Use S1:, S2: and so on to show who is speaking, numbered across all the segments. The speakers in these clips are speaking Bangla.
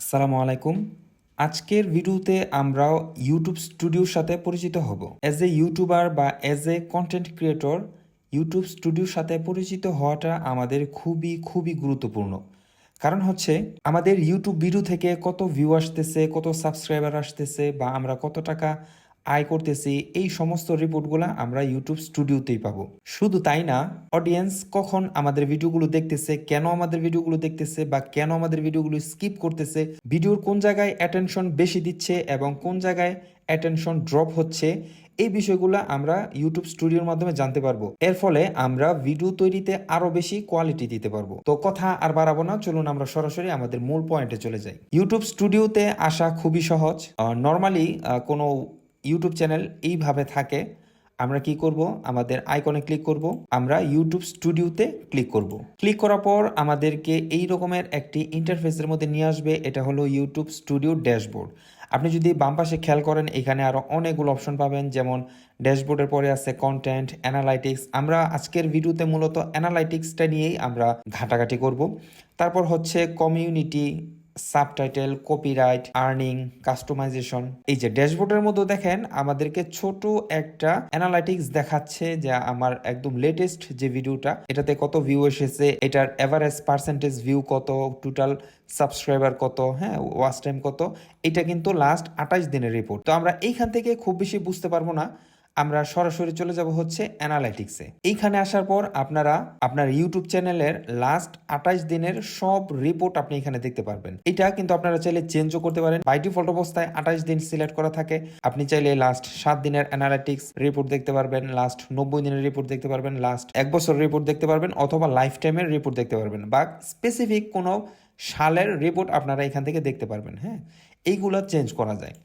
S1: আসসালামু আলাইকুম। আজকের ভিডিওতে আমরাও ইউটিউব স্টুডিওর সাথে পরিচিত হব। অ্যাজ এ ইউটিউবার বা as a content creator YouTube স্টুডিওর সাথে পরিচিত হওয়াটা আমাদের খুবই খুবই গুরুত্বপূর্ণ। কারণ হচ্ছে, আমাদের ইউটিউব ভিডিও থেকে কত ভিউ আসতেছে, কত সাবস্ক্রাইবার আসতেছে বা আমরা কত টাকা আয় করতেছি, এই সমস্ত রিপোর্টগুলো আমরা ইউটিউব স্টুডিওতেই পাবো। শুধু তাই না অডিয়েন্স কখন আমাদের ভিডিওগুলো দেখতেছে, কেন আমাদের ভিডিওগুলো দেখতেছে বা কেন আমাদের ভিডিওগুলো স্কিপ করতেছে ভিডিওর কোন জায়গায় অ্যাটেনশন বেশি দিচ্ছে এবং কোন জায়গায় অ্যাটেনশন ড্রপ হচ্ছে, এই বিষয়গুলো আমরা ইউটিউব স্টুডিওর মাধ্যমে জানতে পারব। এর ফলে আমরা ভিডিও তৈরিতে আরও বেশি কোয়ালিটি দিতে পারব। তো কথা আর বাড়াবো না, চলুন আমরা সরাসরি আমাদের মূল পয়েন্টে চলে যাই। ইউটিউব স্টুডিওতে আসা খুবই সহজ। নর্মালি কোনো ইউটিউব চ্যানেল এইভাবে থাকে, আমরা কি করব? আমাদের আইকনে ক্লিক করব, আমরা ইউটিউব স্টুডিওতে ক্লিক করব। ক্লিক করার পর আমাদেরকে এই রকমের একটি ইন্টারফেসের মধ্যে নিয়ে আসবে, এটা হলো ইউটিউব স্টুডিও ড্যাশবোর্ড আপনি যদি বাম পাশে খেয়াল করেন, এখানে আরও অনেকগুলো অপশন পাবেন, যেমন ড্যাশবোর্ডের পরে আছে কন্টেন্ট অ্যানালাইটিক্স আমরা আজকের ভিডিওতে মূলত অ্যানালাইটিক্সটা নিয়েই আমরা ঘাটাঘাটি করব। তারপর হচ্ছে community subtitle copyright earning customisation এই যে ড্যাশবোর্ডের মধ্যে দেখেন, আমাদেরকে ছোট একটা অ্যানালাইটিক্স দেখাচ্ছে যে আমার একদম লেটেস্ট যে ভিডিওটা। এটাতে কত ভিউ এসেছে, এটার এভারেজ পার্সেন্টেজ ভিউ কত টোটাল সাবস্ক্রাইবার কত হ্যাঁ ওয়াচ টাইম কত। এটা কিন্তু লাস্ট আঠাশ দিনের রিপোর্ট তো আমরা এইখান থেকে খুব বেশি বুঝতে পারব না। আমরা সরাসরি চলে যাব হচ্ছে অ্যানালাইটিক্সে এইখানে আসার পর আপনারা আপনার ইউটিউব চ্যানেলের লাস্ট আঠাশ দিনের সব রিপোর্ট আপনি এখানে দেখতে পারবেন। এটা কিন্তু আপনারা চাইলে চেঞ্জও করতে পারেন। বাই ডিফল্ট অবস্থায় আঠাশ দিন সিলেক্ট করা থাকে। আপনি চাইলে লাস্ট সাত দিনের অ্যানালাইটিক্স রিপোর্ট দেখতে পারবেন লাস্ট নব্বই দিনের রিপোর্ট দেখতে পারবেন লাস্ট এক বছর রিপোর্ট দেখতে পারবেন অথবা লাইফ টাইমের রিপোর্ট দেখতে পারবেন। বা স্পেসিফিক কোনো সালের রিপোর্ট আপনারা এখান থেকে দেখতে পারবেন হ্যাঁ? এইগুলো চেঞ্জ করা যায়।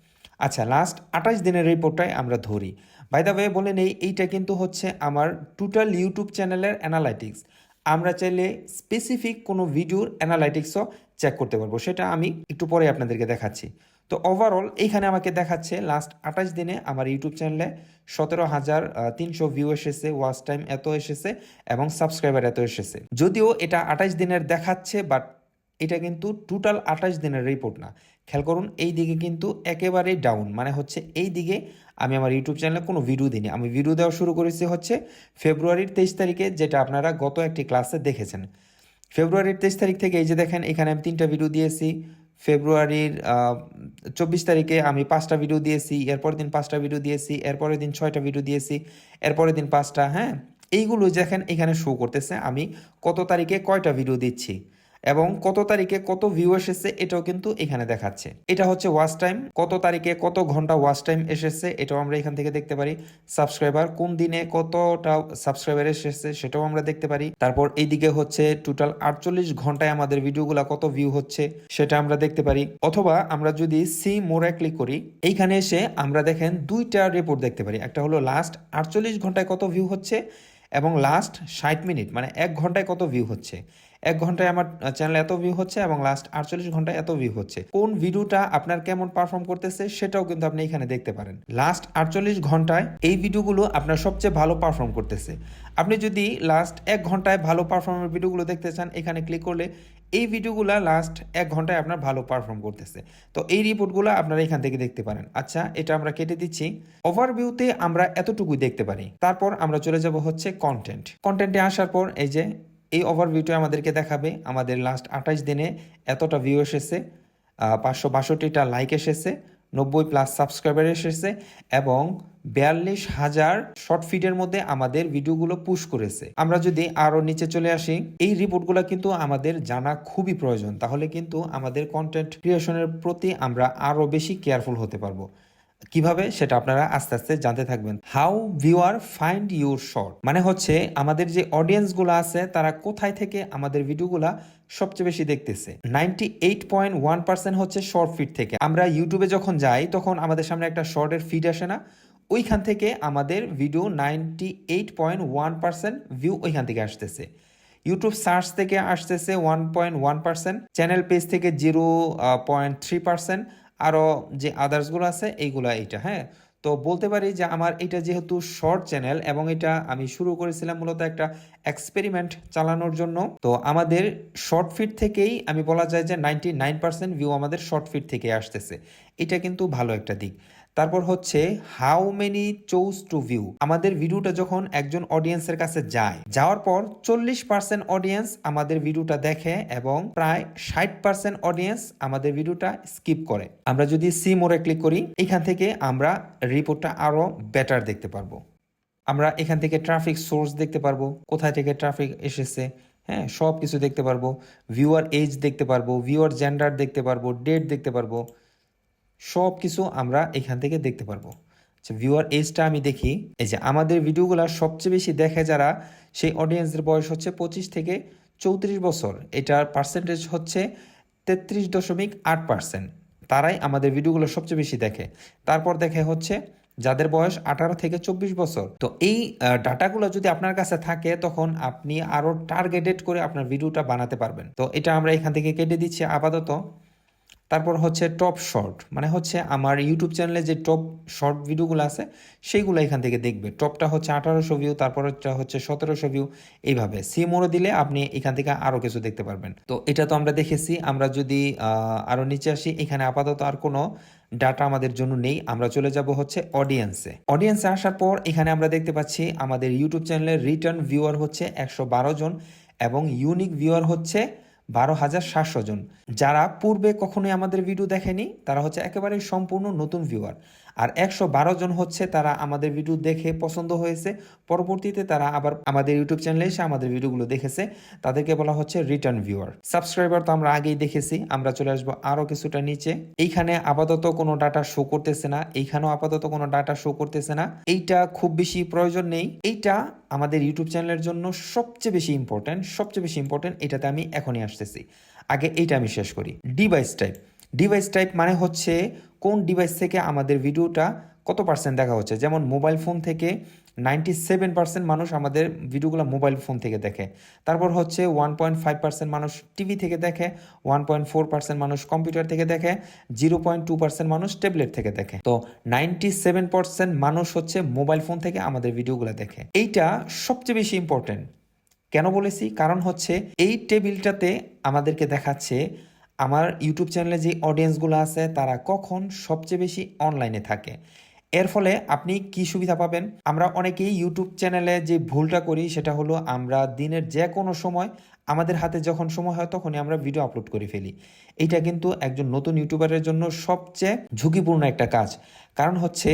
S1: আচ্ছা লাস্ট আঠাশ দিনের রিপোর্টটাই আমরা ধরি। বাই দ্য ওয়ে বলে নেই, এইটা কিন্তু হচ্ছে আমার টোটাল ইউটিউব চ্যানেলের অ্যানালাইটিক্স আমরা চাইলে স্পেসিফিক কোনো ভিডিওর অ্যানালাইটিক্সও চেক করতে পারব, সেটা আমি একটু পরে আপনাদেরকে দেখাচ্ছি। তো ওভারঅল এইখানে আমাকে দেখাচ্ছে লাস্ট আঠাশ দিনে আমার ইউটিউব চ্যানেলে সতেরো হাজার তিনশো ভিউ এসেছে ওয়াচ টাইম এত এসেছে এবং সাবস্ক্রাইবার এত এসেছে। যদিও এটা আঠাশ দিনের দেখাচ্ছে বাট এটা কিন্তু টোটাল আঠাশ দিনের রিপোর্ট না। খেয়াল করুন, এই দিকে কিন্তু একেবারেই ডাউন মানে হচ্ছে এই দিকে আমি আমার ইউটিউব চ্যানেলে কোনো ভিডিও দিইনি। আমি ভিডিও দেওয়া শুরু করেছি হচ্ছে ফেব্রুয়ারির তেইশ তারিখে, যেটা আপনারা গত একটি ক্লাসে দেখেছেন। ফেব্রুয়ারির তেইশ তারিখ থেকে এই যে দেখেন, এখানে আমি তিনটা ভিডিও দিয়েছি। ফেব্রুয়ারির চব্বিশ তারিখে আমি পাঁচটা ভিডিও দিয়েছি। এরপরের দিন পাঁচটা ভিডিও দিয়েছি। এরপরের দিন ছয়টা ভিডিও দিয়েছি। এরপরের দিন পাঁচটা হ্যাঁ? এইগুলো দেখেন এখানে শো করতেছে। আমি কত তারিখে কয়টা ভিডিও দিচ্ছি? এবং কত তারিখে কত ভিউ এসেছে এটাও কিন্তু এখানে দেখাচ্ছে। এটা হচ্ছে ওয়াচ টাইম কত তারিখে কত ঘণ্টা ওয়াচ টাইম এসেছে এটাও আমরা এখান থেকে দেখতে পারি। সাবস্ক্রাইবার কোন দিনে কতটা সাবস্ক্রাইবার এসেছে সেটাও আমরা দেখতে পারি। তারপর এইদিকে হচ্ছে টোটাল আটচল্লিশ ঘন্টায় আমাদের ভিডিওগুলো কত ভিউ হচ্ছে সেটা আমরা দেখতে পারি। অথবা আমরা যদি সি মোরে ক্লিক করি, এইখানে এসে আমরা দেখেন দুইটা রিপোর্ট দেখতে পারি। একটা হলো লাস্ট আটচল্লিশ ঘন্টায় কত ভিউ হচ্ছে এবং লাস্ট ষাট মিনিট মানে এক ঘন্টায় কত ভিউ হচ্ছে। এক ঘন্টায় আমার চ্যানেল এত ভিউ হচ্ছে এবং লাস্ট আটচল্লিশ ঘন্টায় এত ভিউ হচ্ছে। কোন ভিডিওটা আপনার কেমন পারফর্ম করতেছে সেটাও কিন্তু আপনি এখানে দেখতে পারেন। লাস্ট আটচল্লিশ ঘন্টায় এই ভিডিওগুলো আপনার সবচেয়ে ভালো পারফর্ম করতেছে। আপনি যদি লাস্ট এক ঘন্টায় ভালো পারফর্মের ভিডিওগুলো দেখতে চান, এখানে ক্লিক করলে এই ভিডিওগুলো লাস্ট এক ঘন্টায় আপনার ভালো পারফর্ম করতেছে। তো এই রিপোর্টগুলো আপনারা এখান থেকে দেখতে পারেন। আচ্ছা এটা আমরা কেটে দিচ্ছি। ওভারভিউতে আমরা এতটুকুই দেখতে পারি। তারপর আমরা চলে যাব হচ্ছে কন্টেন্ট কন্টেন্টে আসার পর এই যে এই ওভারভিউটা আমাদেরকে দেখাবে। আমাদের লাস্ট আঠাশ দিনে এতটা ভিউ এসেছে পাঁচশো বাষট্টিটা লাইক এসেছে, নব্বই প্লাস সাবস্ক্রাইবার এসেছে এবং বিয়াল্লিশ হাজার শর্ট ফিডের মধ্যে আমাদের ভিডিওগুলো পুশ করেছে। আমরা যদি আরও নিচে চলে আসি, এই রিপোর্টগুলো কিন্তু আমাদের জানা খুবই প্রয়োজন। তাহলে কিন্তু আমাদের কন্টেন্ট ক্রিয়েশনের প্রতি আমরা আরও বেশি কেয়ারফুল হতে পারব। কীভাবে সেটা আপনারা আস্তে আস্তে জানতে থাকবেন। How viewer find your short মানে হচ্ছে আমাদের যে অডিয়েন্সগুলো আছে, তারা কোথায় থেকে আমাদের ভিডিওগুলা সবচেয়ে বেশি দেখতেছে। Ninety eight point one percent হচ্ছে শর্ট ফিড থেকে। আমরা ইউটিউবে যখন যাই, তখন আমাদের সামনে একটা শর্টের ফিড আসে না। ওইখান থেকে আমাদের video ninety eight point one percent view ওইখান থেকে আসতেছে। ইউটিউব সার্চ থেকে আসতেছে one point one percent channel page থেকে জিরো পয়েন্ট থ্রি পার্সেন্ট আরও যে আদার্সগুলো আছে, এইগুলো এইটা হ্যাঁ? তো বলতে পারি যে আমার এটা যেহেতু শর্ট চ্যানেল এবং এটা আমি শুরু করেছিলাম মূলত একটা এক্সপেরিমেন্ট চালানোর জন্য, তো আমাদের শর্ট ফিট থেকেই আমি বলা যায় যে নাইনটি নাইন পার্সেন্ট ভিউ আমাদের শর্ট ফিট থেকে আসতেছে। এটা কিন্তু ভালো একটা দিক। তারপর হচ্ছে how many choose to view আমাদের ভিডিওটা যখন একজন অডিয়েন্সের কাছে যায়, যাওয়ার পর চল্লিশ পার্সেন্ট অডিয়েন্স আমাদের ভিডিওটা দেখে এবং প্রায় ষাট পার্সেন্ট অডিয়েন্স আমাদের ভিডিওটা স্কিপ করে। আমরা যদি সি মোড়ে ক্লিক করি, এখান থেকে আমরা রিপোর্টটা আরও বেটার দেখতে পারব। আমরা এখান থেকে ট্রাফিক সোর্স দেখতে পারব, কোথায় থেকে ট্রাফিক এসেছে হ্যাঁ সব কিছু দেখতে পারব। ভিউয়ার এজ দেখতে পারব ভিউয়ার জেন্ডার দেখতে পারব ডেট দেখতে পারব। সব কিছু আমরা এখান থেকে দেখতে পারব। আচ্ছা ভিউয়ার এজটা আমি দেখি। এই যে আমাদের ভিডিওগুলো সবচেয়ে বেশি দেখে যারা, সেই অডিয়েন্সের বয়স হচ্ছে পঁচিশ থেকে চৌত্রিশ বছর। এটার পার্সেন্টেজ হচ্ছে তেত্রিশ দশমিক আট পার্সেন্ট তারাই আমাদের ভিডিওগুলো সবচেয়ে বেশি দেখে। তারপর দেখে হচ্ছে যাদের বয়স আঠারো থেকে চব্বিশ বছর। তো এই ডাটাগুলো যদি আপনার কাছে থাকে, তখন আপনি আরও টার্গেটেড করে আপনার ভিডিওটা বানাতে পারবেন। তো এটা আমরা এখান থেকে কেটে দিচ্ছি আপাতত। তারপর হচ্ছে টপ শর্ট মানে হচ্ছে আমার ইউটিউব চ্যানেলে যে টপ শর্ট ভিডিওগুলো আছে, সেইগুলো এখান থেকে দেখবে। টপটা হচ্ছে আঠারোশো ভিউ তারপরটা হচ্ছে সতেরোশো ভিউ এইভাবে। সি মোড়ে দিলে আপনি এখান থেকে আরও কিছু দেখতে পারবেন। তো এটা তো আমরা দেখেছি, আমরা যদি আরও নিচে আসি, এখানে আপাতত আর কোনো ডাটা আমাদের জন্য নেই। আমরা চলে যাব হচ্ছে অডিয়েন্সে অডিয়েন্সে আসার পর এখানে আমরা দেখতে পাচ্ছি আমাদের ইউটিউব চ্যানেলের রিটার্ন ভিউয়ার হচ্ছে একশো বারো জন এবং ইউনিক ভিউয়ার হচ্ছে বারো হাজার সাতশো জন। যারা পূর্বে কখনোই আমাদের ভিডিও দেখেনি, তারা হচ্ছে একেবারে সম্পূর্ণ নতুন ভিউয়ার আর একশো বারো জন হচ্ছে তারা আমাদের ভিডিও দেখে পছন্দ হয়েছে। পরবর্তীতে তারা আবার আমাদের ইউটিউব চ্যানেলে এসে আমাদের ভিডিওগুলো দেখেছে। তাদেরকে বলা হচ্ছে রিটার্ন ভিউয়ার সাবস্ক্রাইবার তো আমরা আগেই দেখেছি, আমরা চলে আসব আরও কিছুটা নিচে। এইখানে আপাতত কোনো ডাটা শো করতেছে না, এইখানেও আপাতত কোনো ডাটা শো করতেছে না। এইটা খুব বেশি প্রয়োজন নেই। এইটা আমাদের ইউটিউব চ্যানেলের জন্য সবচেয়ে বেশি ইম্পর্টেন্ট সবচেয়ে বেশি ইম্পর্টেন্ট এটাতে আমি এখনই আসতেছি। আগে এইটা আমি শেষ করি। ডিভাইস টাইপ ডিভাইস টাইপ মানে হচ্ছে কোন ডিভাইস থেকে আমাদের ভিডিওটা কত পার্সেন্ট দেখা হচ্ছে? যেমন মোবাইল ফোন থেকে নাইনটি সেভেন পার্সেন্ট মানুষ আমাদের ভিডিওগুলো মোবাইল ফোন থেকে দেখে। তারপর হচ্ছে ওয়ান পয়েন্ট ফাইভ পার্সেন্ট মানুষ টিভি থেকে দেখে ওয়ান পয়েন্ট ফোর পার্সেন্ট মানুষ কম্পিউটার থেকে দেখে জিরো পয়েন্ট টু পার্সেন্ট মানুষ ট্যাবলেট থেকে দেখে। তো নাইনটি সেভেন পার্সেন্ট মানুষ হচ্ছে মোবাইল ফোন থেকে আমাদের ভিডিওগুলো দেখে। এইটা সবচেয়ে বেশি ইম্পর্টেন্ট কেন বলেছি? কারণ হচ্ছে এই টেবিলটাতে আমাদেরকে দেখাচ্ছে আমার ইউটিউব চ্যানেলে যে অডিয়েন্সগুলো আছে, তারা কখন সবচেয়ে বেশি অনলাইনে থাকে? এর ফলে আপনি কি সুবিধা পাবেন? আমরা অনেকেই ইউটিউব চ্যানেলে যে ভুলটা করি, সেটা হলো আমরা দিনের যে কোনো সময় আমাদের হাতে যখন সময় হয়, তখনই আমরা ভিডিও আপলোড করে ফেলি। এইটা কিন্তু একজন নতুন ইউটিউবারের জন্য সবচেয়ে ঝুঁকিপূর্ণ একটা কাজ। কারণ হচ্ছে,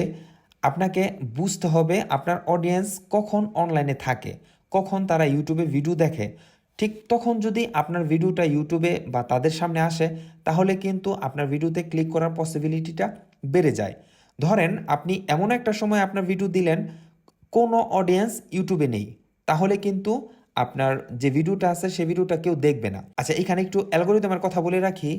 S1: আপনাকে বুঝতে হবে আপনার অডিয়েন্স কখন অনলাইনে থাকে, কখন তারা ইউটিউবে ভিডিও দেখে। ঠিক তখন যদি আপনার ভিডিওটা ইউটিউবে বা তাদের সামনে আসে, তাহলে কিন্তু আপনার ভিডিওতে ক্লিক করার পসিবিলিটিটা বেড়ে যায়। ধরেন আপনি এমন একটা সময় আপনার ভিডিও দিলেন, কোনো অডিয়েন্স ইউটিউবে নেই, তাহলে কিন্তু আপনার যে ভিডিওটা আছে সেই ভিডিওটা কেউ দেখবে না। আচ্ছা এখানে একটু অ্যালগোরিদমের কথা বলে রাখি,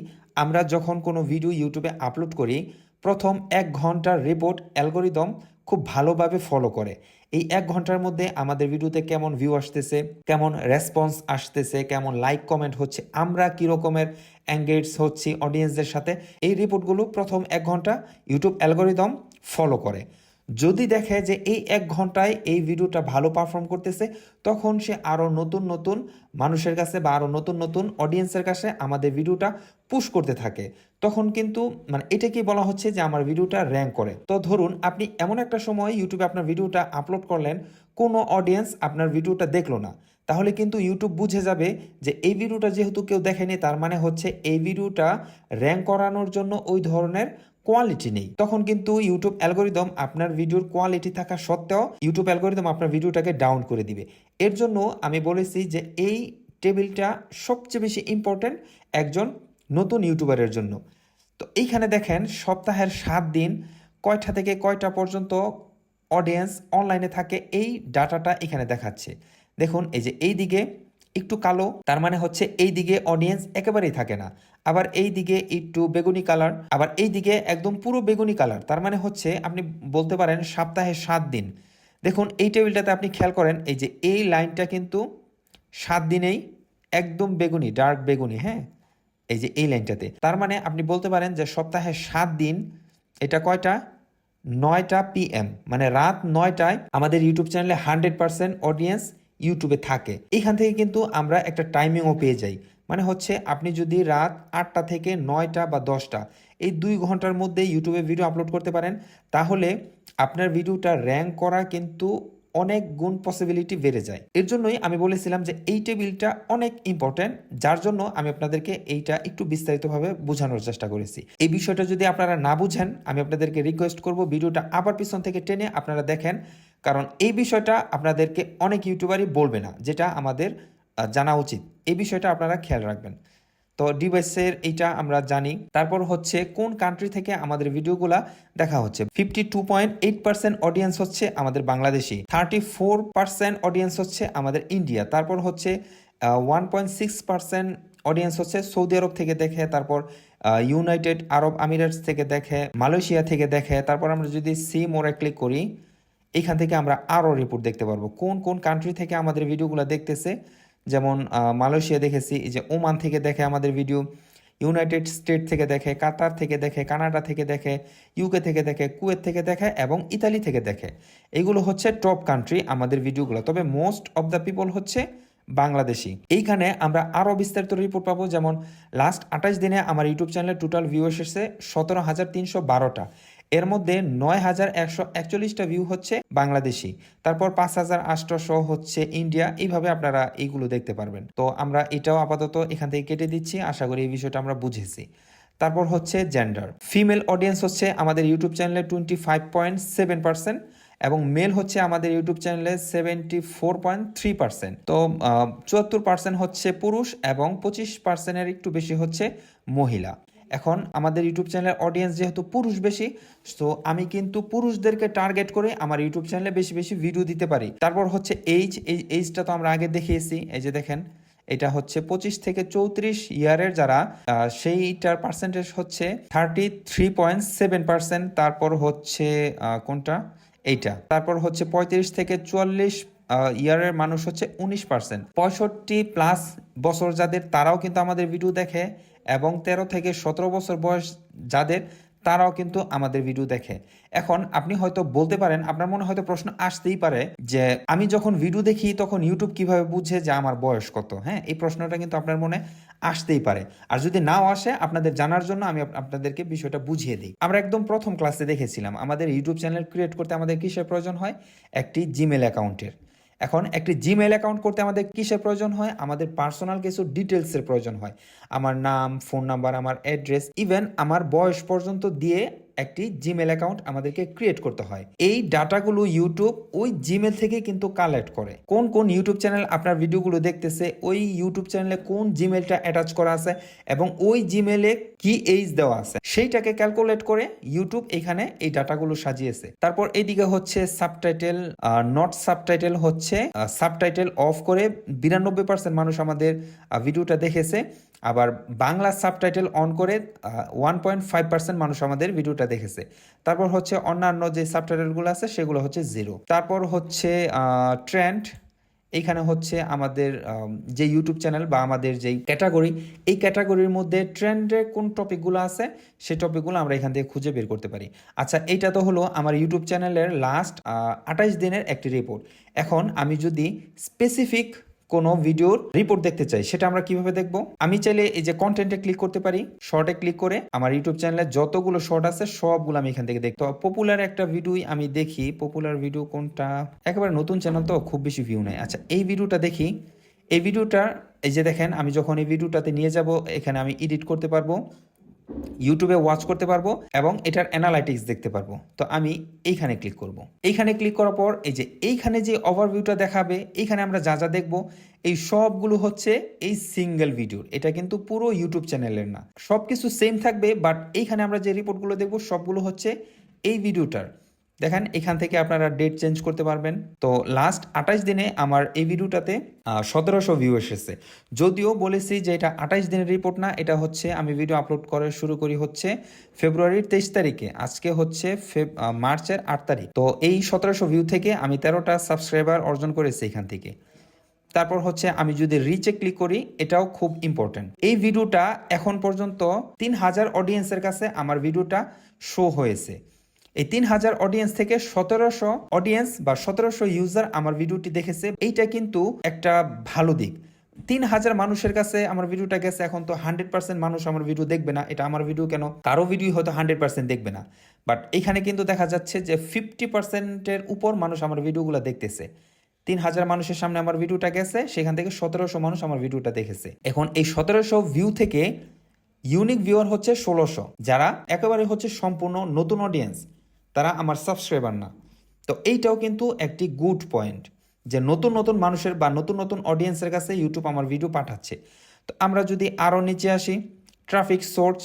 S1: আমরা যখন কোনো ভিডিও ইউটিউবে আপলোড করি, প্রথম এক ঘণ্টার রিপোর্ট অ্যালগোরিদম খুব ভালোভাবে ফলো করে। এই এক ঘণ্টার মধ্যে আমাদের ভিডিওতে কেমন ভিউ আসতেছে, কেমন রেসপন্স আসতেছে, কেমন লাইক কমেন্ট হচ্ছে, আমরা কী রকমের এঙ্গেজ হচ্ছি অডিয়েন্সদের সাথে, এই রিপোর্টগুলো প্রথম এক ঘণ্টা ইউটিউব অ্যালগোরিদম ফলো করে। যদি দেখে যে এই এক ঘন্টায় এই ভিডিওটা ভালো পারফর্ম করতেছে, তখন সে আরও নতুন নতুন মানুষের কাছে বা আরও নতুন নতুন অডিয়েন্সের কাছে আমাদের ভিডিওটা পুশ করতে থাকে। তখন কিন্তু মানে এটাকে বলা হচ্ছে যে আমার ভিডিওটা র্যাঙ্ক করে। তো ধরুন, আপনি এমন একটা সময় ইউটিউবে আপনার ভিডিওটা আপলোড করলেন, কোনো অডিয়েন্স আপনার ভিডিওটা দেখল না। তাহলে কিন্তু ইউটিউব বুঝে যাবে যে এই ভিডিওটা যেহেতু কেউ দেখেনি, তার মানে হচ্ছে এই ভিডিওটা র্যাঙ্ক করানোর জন্য ওই ধরনের কোয়ালিটি নেই। তখন কিন্তু ইউটিউব অ্যালগোরিদম আপনার ভিডিওর কোয়ালিটি থাকা সত্ত্বেও ইউটিউব অ্যালগোরিদম আপনার ভিডিওটাকে ডাউন করে দিবে। এর জন্য আমি বলেছি যে এই টেবিলটা সবচেয়ে বেশি ইম্পর্ট্যান্ট একজন নতুন ইউটিউবারের জন্য। তো এইখানে দেখেন, সপ্তাহের সাত দিন কয়টা থেকে কয়টা পর্যন্ত অডিয়েন্স অনলাইনে থাকে, এই ডাটাটা এখানে দেখাচ্ছে। দেখুন, এই যে এই দিকে একটু কালো, তার মানে হচ্ছে এই দিকে অডিয়েন্স একেবারেই থাকে না। আবার এই দিকে একটু বেগুনি কালার, আবার এই দিকে একদম পুরো বেগুনি কালার, তার মানে হচ্ছে আপনি বলতে পারেন সপ্তাহে সাত দিন। দেখুন, এই টেবিলটাতে আপনি খেয়াল করেন, এই যে এই লাইনটা কিন্তু সাত দিনেই একদম বেগুনি, ডার্ক বেগুনি হ্যাঁ? এই যে এই লাইনটাতে। তার মানে আপনি বলতে পারেন যে সপ্তাহে সাত দিন, এটা কয়টা? নয়টা পিএম মানে রাত নয়টায় আমাদের ইউটিউব চ্যানেলে হান্ড্রেড পার্সেন্ট অডিয়েন্স ইউটিউবে থাকে। এখান থেকে কিন্তু আমরা একটা টাইমিংও পেয়ে যাই। মানে হচ্ছে আপনি যদি রাত আটটা থেকে নয়টা বা দশটা এই দুই ঘণ্টার মধ্যে ইউটিউবে ভিডিও আপলোড করতে পারেন, তাহলে আপনার ভিডিওটা র্যাঙ্ক করা কিন্তু অনেক গুণ পসিবিলিটি বেড়ে যায়। এর জন্যই আমি বলেছিলাম যে এই টেবিলটা অনেক ইম্পর্ট্যান্ট যার জন্য আমি আপনাদেরকে এইটা একটু বিস্তারিতভাবে বোঝানোর চেষ্টা করেছি। এই বিষয়টা যদি আপনারা না বুঝেন, আমি আপনাদেরকে রিকোয়েস্ট করব ভিডিওটা আবার পিছন থেকে টেনে আপনারা দেখেন কারণ এই বিষয়টা আপনাদেরকে অনেক ইউটিউবারই বলবে না, যেটা আমাদের জানা উচিত। এই বিষয়টা আপনারা খেয়াল রাখবেন। তো ডিভাইসের এইটা আমরা জানি। তারপর হচ্ছে কোন কান্ট্রি থেকে আমাদের ভিডিওগুলা দেখা হচ্ছে? Fifty two point eight percent audience হচ্ছে আমাদের Bangladeshi thirty four percent audience হচ্ছে আমাদের ইন্ডিয়া। তারপর হচ্ছে one point six percent audience হচ্ছে সৌদি আরব থেকে দেখে, তারপর ইউনাইটেড আরব আমিরাটস থেকে দেখে, মালয়েশিয়া থেকে দেখে। তারপর আমরা যদি সি মোরে ক্লিক করি এখান থেকে আমরা আরও রিপোর্ট দেখতে পারব। কোন কোন কান্ট্রি থেকে আমাদের ভিডিওগুলো দেখতেছে? যেমন মালয়েশিয়া দেখেছি যে ওমান থেকে দেখে আমাদের ভিডিও ইউনাইটেড স্টেট থেকে দেখে কাতার থেকে দেখে কানাডা থেকে দেখে ইউকে থেকে দেখে কুয়েত থেকে দেখে এবং ইতালি থেকে দেখে। এগুলো হচ্ছে টপ কান্ট্রি আমাদের ভিডিওগুলো তবে মোস্ট অফ দ্য পিপল হচ্ছে বাংলাদেশি। এইখানে আমরা আরও বিস্তারিত রিপোর্ট পাবো। যেমন লাস্ট আঠাশ দিনে আমার ইউটিউব চ্যানেলে টোটাল ভিউ এসেছে সতেরো হাজার তিনশো বারোটা। এর মধ্যে নয় হাজার একশো একচল্লিশটা ভিউ হচ্ছে বাংলাদেশি। তারপর পাঁচ হাজার আটশোশো হচ্ছে ইন্ডিয়া। এইভাবে আপনারা এইগুলো দেখতে পারবেন। তো আমরা এটাও আপাতত এখান থেকে কেটে দিচ্ছি। আশা করি এই বিষয়টা আমরা বুঝেছি। তারপর হচ্ছে জেন্ডার ফিমেল অডিয়েন্স হচ্ছে আমাদের ইউটিউব চ্যানেলে twenty five point seven percent এবং মেল হচ্ছে আমাদের ইউটিউব চ্যানেলে seventy four point three percent তো চুয়াত্তর পার্সেন্ট হচ্ছে পুরুষ এবং পঁচিশ পার্সেন্টের একটু বেশি হচ্ছে মহিলা। এখন আমাদের ইউটিউব চ্যানেলের অডিয়েন্স যেহেতু পুরুষ বেশি তো আমি কিন্তু পুরুষদেরকে টার্গেট করে আমার ইউটিউব চ্যানেলে বেশি বেশি ভিডিও দিতে পারি। তারপর হচ্ছে এইজ এই এইজটা তো আমরা আগে দেখিয়েছি, এই যে দেখেন, এটা হচ্ছে পঁচিশ থেকে চৌত্রিশ ইয়ারের যারা সেইটার পার্সেন্টেজ হচ্ছে thirty three point seven percent তারপর হচ্ছে কোনটা? এইটা। তারপর হচ্ছে পঁয়ত্রিশ থেকে চুয়াল্লিশ ইয়ারের মানুষ হচ্ছে উনিশ পার্সেন্ট পঁয়ষট্টি প্লাস বছর যাদের, তারাও কিন্তু আমাদের ভিডিও দেখে। এবং তেরো থেকে সতেরো বছর বয়স যাদের, তারাও কিন্তু আমাদের ভিডিও দেখে। এখন আপনি হয়তো বলতে পারেন, আপনার মনে হয়তো প্রশ্ন আসতেই পারে যে, আমি যখন ভিডিও দেখি, তখন ইউটিউব কীভাবে বুঝে যে আমার বয়স কত? হ্যাঁ এই প্রশ্নটা কিন্তু আপনার মনে আসতেই পারে। আর যদি নাও আসে, আপনাদের জানার জন্য আমি আপনাদেরকে বিষয়টা বুঝিয়ে দিই। আমরা একদম প্রথম ক্লাসে দেখেছিলাম, আমাদের ইউটিউব চ্যানেল ক্রিয়েট করতে আমাদের কিসের প্রয়োজন হয়? একটি জিমেল অ্যাকাউন্টের এখন একটি জিমেল অ্যাকাউন্ট করতে আমাদের কিসের প্রয়োজন হয়? আমাদের পার্সোনাল কিছু ডিটেলসের প্রয়োজন হয়। আমার নাম ফোন নাম্বার আমার অ্যাড্রেস ইভেন আমার বয়স পর্যন্ত দিয়ে একটি জিমেল অ্যাকাউন্ট আমাদেরকে ক্রিয়েট করতে হয়। এই ডাটাগুলো ইউটিউব ওই জিমেল থেকে কিন্তু কালেক্ট করে। কোন কোন ইউটিউব চ্যানেল আপনার ভিডিওগুলো দেখতেছে, ওই ইউটিউব চ্যানেলে কোন জিমেলটা অ্যাটাচ করা আছে এবং ওই জিমেলে কি এইজ দেওয়া আছে, সেইটাকে ক্যালকুলেট করে ইউটিউব এখানে এই ডাটাগুলো সাজিয়েছে। তারপর এইদিকে হচ্ছে সাবটাইটেল নট সাবটাইটেল হচ্ছে সাবটাইটেল অফ করে বিরানব্বই পার্সেন্ট মানুষ আমাদের ভিডিওটা দেখেছে। আবার বাংলা সাবটাইটেল অন করে ওয়ান পয়েন্ট ফাইভ পার্সেন্ট মানুষ আমাদের ভিডিওটা দেখেছে। তারপর হচ্ছে অন্যান্য যে সাবটাইটেলগুলো আছে, সেগুলো হচ্ছে জিরো তারপর হচ্ছে ট্রেন্ড এইখানে হচ্ছে আমাদের যে ইউটিউব চ্যানেল বা আমাদের যেই ক্যাটাগরি এই ক্যাটাগরির মধ্যে ট্রেন্ডে কোন টপিকগুলো আছে, সেই টপিকগুলো আমরা এখান থেকে খুঁজে বের করতে পারি। আচ্ছা এইটা তো হলো আমার ইউটিউব চ্যানেলের লাস্ট আঠাইশ দিনের একটি রিপোর্ট এখন আমি যদি স্পেসিফিক কোনো ভিডিওর রিপোর্ট দেখতে চাই, সেটা আমরা কীভাবে দেখব? আমি চাইলে এই যে কন্টেন্টে ক্লিক করতে পারি শর্টে ক্লিক করে আমার ইউটিউব চ্যানেলে যতগুলো শর্ট আছে, সবগুলো আমি এখান থেকে দেখতে পপুলার একটা ভিডিওই আমি দেখি পপুলার ভিডিও কোনটা? একেবারে নতুন চ্যানেল তো খুব বেশি ভিউ নেই আচ্ছা এই ভিডিওটা দেখি। এই ভিডিওটা এই যে দেখেন, আমি যখন এই ভিডিওটাতে নিয়ে যাব, এখানে আমি এডিট করতে পারব। ইউটিউবে ওয়াচ করতে পারব এবং এটার অ্যানালাইটিক্স দেখতে পারব। তো আমি এইখানে ক্লিক করব। এইখানে ক্লিক করার পর এই যে এইখানে যে ওভারভিউটা দেখাবে, এইখানে আমরা যা যা দেখব, এই সবগুলো হচ্ছে এই সিঙ্গেল ভিডিওর এটা কিন্তু পুরো ইউটিউব চ্যানেলের না। সব কিছু সেম থাকবে বাট এইখানে আমরা যে রিপোর্টগুলো দেখব, সবগুলো হচ্ছে এই ভিডিওটার দেখেন, এখান থেকে আপনারা ডেট চেঞ্জ করতে পারবেন। তো লাস্ট আঠাশ দিনে আমার এই ভিডিওটাতে সতেরোশো ভিউ এসেছে। যদিও বলেছি যে এটা আঠাশ দিনের রিপোর্ট না, এটা হচ্ছে, আমি ভিডিও আপলোড করে শুরু করি হচ্ছে ফেব্রুয়ারির তেইশ তারিখে। আজকে হচ্ছে মার্চের আট তারিখ। তো এই সতেরোশো ভিউ থেকে আমি তেরোটা সাবস্ক্রাইবার অর্জন করেছি এখান থেকে। তারপর হচ্ছে, আমি যদি রিচে ক্লিক করি, এটাও খুব ইম্পর্টেন্ট এই ভিডিওটা এখন পর্যন্ত তিন হাজার অডিয়েন্সের কাছে আমার ভিডিওটা শো হয়েছে। এই তিন হাজার অডিয়েন্স থেকে সতেরোশো অডিয়েন্স বা সতেরোশো ইউজার আমার ভিডিওটি দেখেছে। এইটা কিন্তু একটা ভালো দিক। তিন হাজার মানুষের কাছে আমার ভিডিওটা গেছে, এখন তো হান্ড্রেড পার্সেন্ট মানুষ আমার ভিডিও দেখবে না। এটা আমার ভিডিও কেন? কারও ভিডিও হয়তো হান্ড্রেড পার্সেন্ট দেখবে না। বাট এখানে কিন্তু দেখা যাচ্ছে যে ফিফটি পার্সেন্টের উপর মানুষ আমার ভিডিওগুলো দেখতেছে। তিন হাজার মানুষের সামনে আমার ভিডিওটা গেছে, সেখান থেকে সতেরোশো মানুষ আমার ভিডিওটা দেখেছে। এখন এই সতেরোশো ভিউ থেকে ইউনিক ভিউয়ার হচ্ছে ষোলোশো, যারা একেবারে হচ্ছে সম্পূর্ণ নতুন অডিয়েন্স তারা আমার সাবস্ক্রাইবার না। তো এইটাও কিন্তু একটি গুড পয়েন্ট যে নতুন নতুন মানুষের বা নতুন নতুন অডিয়েন্সের কাছে ইউটিউব আমার ভিডিও পাঠাচ্ছে। তো আমরা যদি আরও নিচে আসি ট্রাফিক সোর্স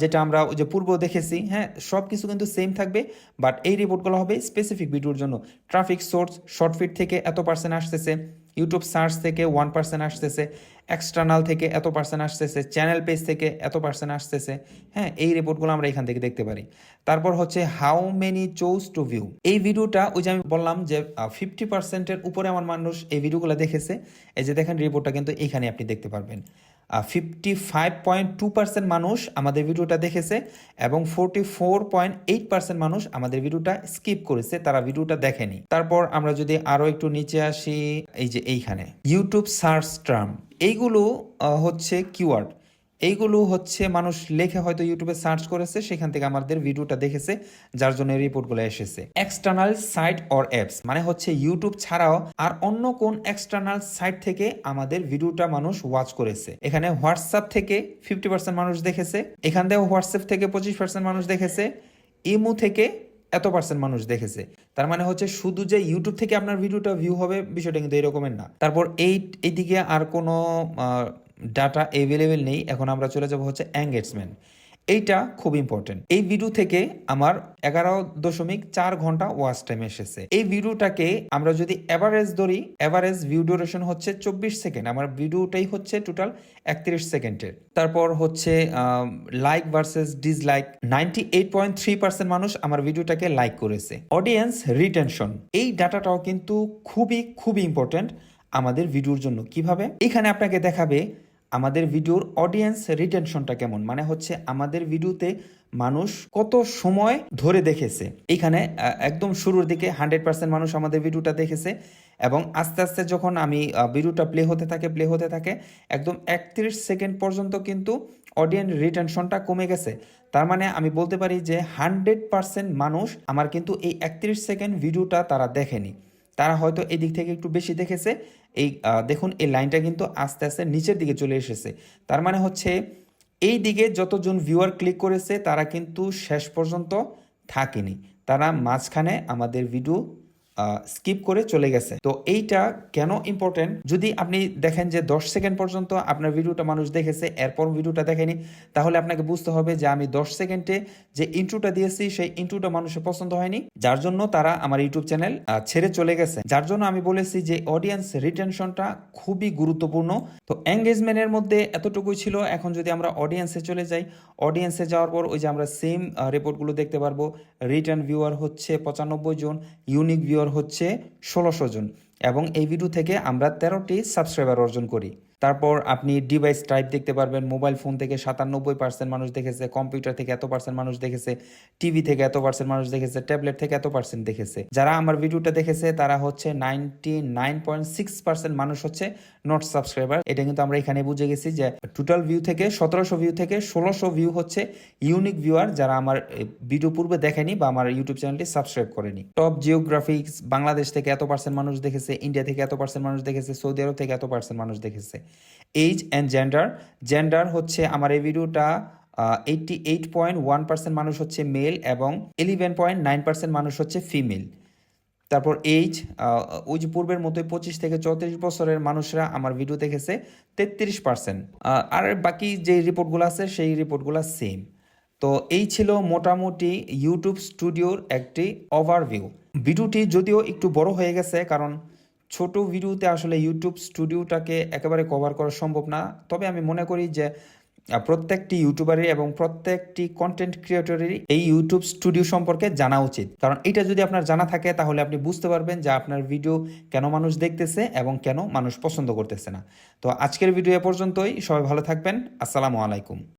S1: যেটা আমরা যে পূর্ব দেখেছি হ্যাঁ সব কিছু কিন্তু সেম থাকবে বাট এই রিপোর্টগুলো হবে স্পেসিফিক ভিডিওর জন্য। ট্রাফিক সোর্স শর্ট ফিট থেকে এত পার্সেন্ট আসতেছে ইউটিউব সার্চ থেকে ওয়ান পার্সেন্ট আসতেছে এক্সটার্নাল থেকে এত পার্সেন্ট আসতেছে চ্যানেল পেজ থেকে এত পার্সেন্ট আসতেছে হ্যাঁ এই রিপোর্টগুলো আমরা এখান থেকে দেখতে পারি। তারপর হচ্ছে how many chose to view এই ভিডিওটা ওই যে আমি বললাম যে ফিফটি পার্সেন্টের উপরে আমার মানুষ এই ভিডিওগুলো দেখেছে। এই যে দেখেন রিপোর্টটা কিন্তু এখানে আপনি দেখতে পারবেন। Fifty five point two percent মানুষ আমাদের ভিডিওটা দেখেছে এবং forty four point eight percent মানুষ আমাদের ভিডিওটা স্কিপ করেছে, তারা ভিডিওটা দেখেনি। তারপর আমরা যদি আরও একটু নিচে আসি, এই যে এইখানে ইউটিউব সার্চ টার্ম এইগুলো হচ্ছে কিওয়ার্ড এইগুলো হচ্ছে মানুষ লেখে হয়তো ইউটিউবে সার্চ করেছে, সেখান থেকে আমাদের ভিডিওটা দেখেছে, যার জন্য রিপোর্টগুলো এসেছে। এক্সটার্নাল সাইট অর অ্যাপস মানে হচ্ছে ইউটিউব ছাড়াও আর অন্য কোন এক্সটার্নাল সাইট থেকে আমাদের ভিডিওটা মানুষ ওয়াচ করেছে। এখানে হোয়াটসঅ্যাপ থেকে ফিফটি পার্সেন্ট মানুষ দেখেছে, এখান থেকে হোয়াটসঅ্যাপ থেকে পঁচিশ পার্সেন্ট মানুষ দেখেছে, ইমু থেকে এত পার্সেন্ট মানুষ দেখেছে। তার মানে হচ্ছে শুধু যে ইউটিউব থেকে আপনার ভিডিওটা ভিউ হবে, বিষয়টা কিন্তু এরকমের না। তারপর এই, এইদিকে আর কোনো ডাটা অ্যাভেলেবেল নেই। এখন আমরা চলে যাব হচ্ছে এঙ্গেজমেন্ট এইটা খুব ইম্পর্টেন্ট এই ভিডিও থেকে আমার এগারো দশমিক চার ঘণ্টা ওয়াচ টাইম এসেছে। এই ভিডিওটাকে আমরা যদি এভারেজ ধরি এভারেজ ভিউ ডিউরেশন হচ্ছে চব্বিশ সেকেন্ড আমার ভিডিওটাই হচ্ছে টোটাল একত্রিশ সেকেন্ডের তারপর হচ্ছে like versus dislike ninety eight point three percent মানুষ আমার ভিডিওটাকে লাইক করেছে। অডিয়েন্স রিটেনশন এই ডাটাটাও কিন্তু খুবই খুবই ইম্পর্টেন্ট আমাদের ভিডিওর জন্য। কীভাবে? এখানে আপনাকে দেখাবে আমাদের ভিডিওর অডিয়েন্স রিটেনশনটা কেমন? মানে হচ্ছে আমাদের ভিডিওতে মানুষ কত সময় ধরে দেখেছে? এখানে একদম শুরুর দিকে হান্ড্রেড পার্সেন্ট মানুষ আমাদের ভিডিওটা দেখেছে এবং আস্তে আস্তে যখন আমি ভিডিওটা প্লে হতে থাকে প্লে হতে থাকে, একদম একত্রিশ সেকেন্ড পর্যন্ত কিন্তু অডিয়েন্স রিটেনশনটা কমে গেছে। তার মানে আমি বলতে পারি যে হান্ড্রেড পার্সেন্ট মানুষ আমার কিন্তু এই একত্রিশ সেকেন্ড ভিডিওটা তারা দেখেনি। তারা হয়তো এই দিক থেকে একটু বেশি দেখেছে এই দেখুন, এই লাইনটা কিন্তু আস্তে আস্তে নিচের দিকে চলে এসেছে। তার মানে হচ্ছে, এই দিকে যতজন ভিউয়ার ক্লিক করেছে, তারা কিন্তু শেষ পর্যন্ত থাকেনি। তারা মাঝখানে আমাদের ভিডিও স্কিপ করে চলে গেছে। তো এইটা কেন ইম্পর্টেন্ট যদি আপনি দেখেন যে দশ সেকেন্ড পর্যন্ত আপনার ভিডিওটা মানুষ দেখেছে, এরপর ভিডিওটা দেখেনি, তাহলে আপনাকে বুঝতে হবে যে আমি দশ সেকেন্ডে যে ইন্ট্রোটা দিয়েছি, সেই ইন্ট্রোটা মানুষের পছন্দ হয়নি। যার জন্য তারা আমার ইউটিউব চ্যানেল ছেড়ে চলে গেছে। যার জন্য আমি বলেছি যে অডিয়েন্স রিটেনশনটা খুবই গুরুত্বপূর্ণ। তো এঙ্গেজমেন্টের মধ্যে এতটুকুই ছিল। এখন যদি আমরা অডিয়েন্সে চলে যাই অডিয়েন্সে যাওয়ার পর ওই যে আমরা সেম রিপোর্টগুলো দেখতে পারব। রিটার্ন ভিউয়ার হচ্ছে পঁচানব্বই জন ইউনিক ভিউয়ার হচ্ছে ষোলোশো জন এবং এই ভিডিও থেকে আমরা তেরোটি সাবস্ক্রাইবার অর্জন করি। তারপর আপনি ডিভাইস টাইপ দেখতে পারবেন মোবাইল ফোন থেকে সাতানব্বই পার্সেন্ট মানুষ দেখেছে কম্পিউটার থেকে এত পার্সেন্ট মানুষ দেখেছে টিভি থেকে এত পার্সেন্ট মানুষ দেখেছে ট্যাবলেট থেকে এত পার্সেন্ট দেখেছে। যারা আমার ভিডিওটা দেখেছে, তারা হচ্ছে ninety nine point six percent মানুষ হচ্ছে নট সাবস্ক্রাইবার এটা কিন্তু আমরা এখানে বুঝে গেছি যে টোটাল ভিউ থেকে সতেরোশো ভিউ থেকে ষোলোশো ভিউ হচ্ছে ইউনিক ভিউয়ার যারা আমার ভিডিও পূর্বে দেখেনি বা আমার ইউটিউব চ্যানেলটি সাবস্ক্রাইব করেনি। টপ জিওগ্রাফিক্স বাংলাদেশ থেকে এত পার্সেন্ট মানুষ দেখেছে ইন্ডিয়া থেকে এত পার্সেন্ট মানুষ দেখেছে সৌদি আরব থেকে এত পার্সেন্ট মানুষ দেখেছে। এইজ অ্যান্ড জেন্ডার জেন্ডার হচ্ছে আমার এই ভিডিওটা eighty eight point one percent মানুষ হচ্ছে মেল এবং ইলেভেন পয়েন্ট নাইন পার্সেন্ট মানুষ হচ্ছে ফিমেল তারপর এইজ ওই যে পূর্বের মতোই পঁচিশ থেকে চৌত্রিশ বছরের মানুষরা আমার ভিডিও দেখেছে তেত্রিশ পার্সেন্ট আর বাকি যে রিপোর্টগুলো আছে, সেই রিপোর্টগুলো সেম তো এই ছিল মোটামুটি ইউটিউব স্টুডিওর একটি ওভারভিউ ভিডিওটি যদিও একটু বড় হয়ে গেছে, কারণ ছোট ভিডিওতে আসলে ইউটিউব স্টুডিওটাকে একেবারে কভার করা সম্ভব না। তবে আমি মনে করি যে প্রত্যেকটি ইউটিউবারের এবং প্রত্যেকটি কন্টেন্ট ক্রিয়েটরেরই এই ইউটিউব স্টুডিও সম্পর্কে জানা উচিত। কারণ এটা যদি আপনার জানা থাকে, তাহলে আপনি বুঝতে পারবেন যে আপনার ভিডিও কেন মানুষ দেখতেছে এবং কেন মানুষ পছন্দ করতেছে না। তো আজকের ভিডিও এ পর্যন্তই। সবাই ভালো থাকবেন। আসসালামু আলাইকুম।